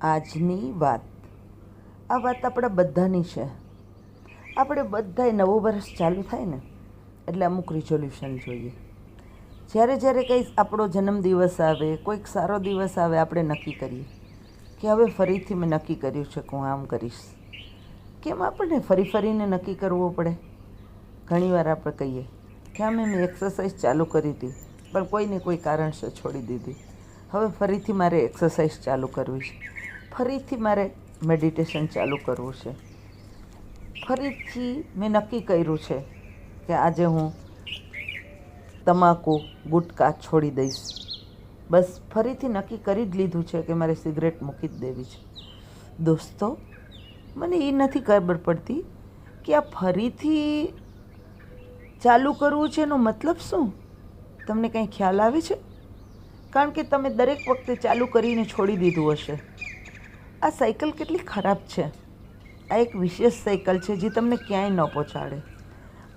આજની વાત. આ વાત આપણા બધાની છે. આપણે બધાય નવો વર્ષ ચાલુ થાય ને, એટલે અમુક રિઝોલ્યુશન જોઈએ. જ્યારે જ્યારે કંઈ આપણો જન્મદિવસ આવે, કોઈક સારો દિવસ આવે, આપણે નક્કી કરીએ કે હવે ફરીથી મેં નક્કી કર્યું છે કે હું આમ કરીશ. કેમ આપણને ફરી ફરીને નક્કી કરવું પડે? ઘણીવાર આપણે કહીએ કે અમે મેં એક્સરસાઇઝ ચાલુ કરી હતી, પણ કોઈને કોઈ કારણસર છોડી દીધી. હવે ફરીથી મારે એક્સરસાઇઝ ચાલુ કરવી છે. ફરીથી મારે મેડિટેશન ચાલુ કરવું છે. ફરીથી મેં નક્કી કર્યું છે કે આજે હું તમાકુ, ગુટકા છોડી દઈશ. બસ ફરીથી નક્કી કરી જ લીધું છે કે મારે સિગરેટ મૂકી જ દેવી છે. દોસ્તો, મને એ નથી ખબર પડતી કે આ ફરીથી ચાલુ કરવું છે એનો મતલબ શું? તમને કંઈ ખ્યાલ આવે છે? કારણ કે તમે દરેક વખતે ચાલુ કરીને છોડી દીધું હશે. આ સાયકલ કેટલી ખરાબ છે? આ એક વિશેષ સાયકલ છે જે તમને ક્યાંય ન પહોંચાડે.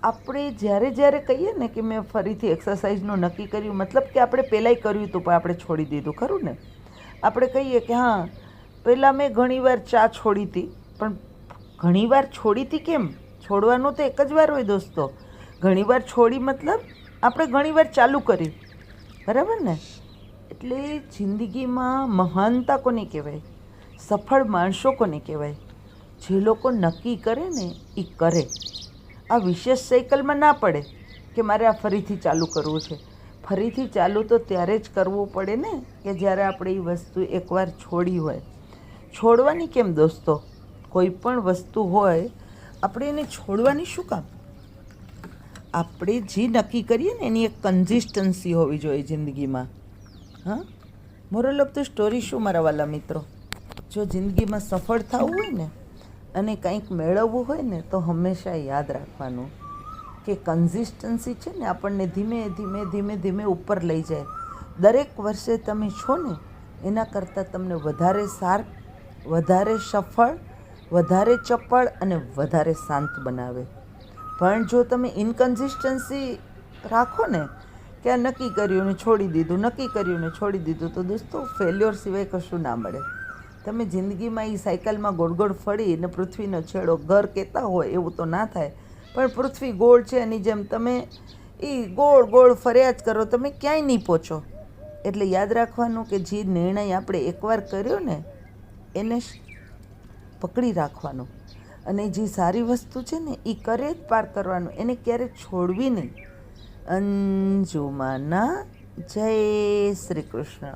આપણે જ્યારે જ્યારે કહીએ ને કે મેં ફરીથી એક્સરસાઇઝનું નક્કી કર્યું, મતલબ કે આપણે પહેલાંય કર્યું હતું પણ આપણે છોડી દીધું, ખરું ને? આપણે કહીએ કે હા, પહેલાં મેં ઘણીવાર ચા છોડી હતી, પણ ઘણીવાર છોડી હતી કેમ? છોડવાનું તો એક જ વાર હોય દોસ્તો. ઘણીવાર છોડી મતલબ આપણે ઘણીવાર ચાલુ કર્યું. બરાબર ને? એટલે જિંદગીમાં મહાનતા કોને કહેવાય? સફળ માણસો કોને કહેવાય. જે લોકો નક્કી કરે ને એ કરે. આ વિશેષ સાયકલમાં ના પડે કે મારે આ ફરીથી ચાલુ કરવું છે. ફરીથી ચાલુ તો ત્યારે જ કરવું પડે ને, કે જ્યારે આપણે એ વસ્તુ એકવાર છોડી હોય. છોડવાની કેમ દોસ્તો? કોઈ પણ વસ્તુ હોય, આપણે એને છોડવાની શું કામ? આપણે જે નક્કી કરીએ ને, એની એક કન્સિસ્ટન્સી હોવી જોઈએ જિંદગીમાં. હા? મોરલ ઓફ ધ સ્ટોરી શું મારા વાલા મિત્રો? જો જિંદગીમાં સફળ થવું હોય ને અને કંઈક મેળવવું હોય ને તો હંમેશા યાદ રાખવાનું કે કન્સિસ્ટન્સી છે ને આપણને ધીમે ધીમે ધીમે ધીમે ઉપર લઈ જાય. દરેક વર્ષે તમે છો ને, એના કરતાં તમને વધારે સાર, વધારે સફળ, વધારે ચપળ અને વધારે શાંત બનાવે. પણ જો તમે ઇનકન્સિસ્ટન્સી રાખો ને, કે આ નક્કી કર્યું ને છોડી દીધું, નક્કી કર્યું ને છોડી દીધું, તો દોસ્તો ફેલ્યોર સિવાય કશું ના મળે. તમે જિંદગીમાં એ સાયકલમાં ગોળ ગોળ ફરી અને પૃથ્વીનો છેડો ઘર કહેતા હોય એવું તો ના થાય. પણ પૃથ્વી ગોળ છે એની જેમ તમે એ ગોળ ગોળ ફર્યા જ કરો, તમે ક્યાંય નહીં પહોંચો. એટલે યાદ રાખવાનું કે જે નિર્ણય આપણે એકવાર કર્યો ને, એને પકડી રાખવાનો. અને જે સારી વસ્તુ છે ને એ કરે જ પાર કરવાનું. એને ક્યારેય છોડવી નહીં. અંજુમાના જય શ્રી કૃષ્ણ.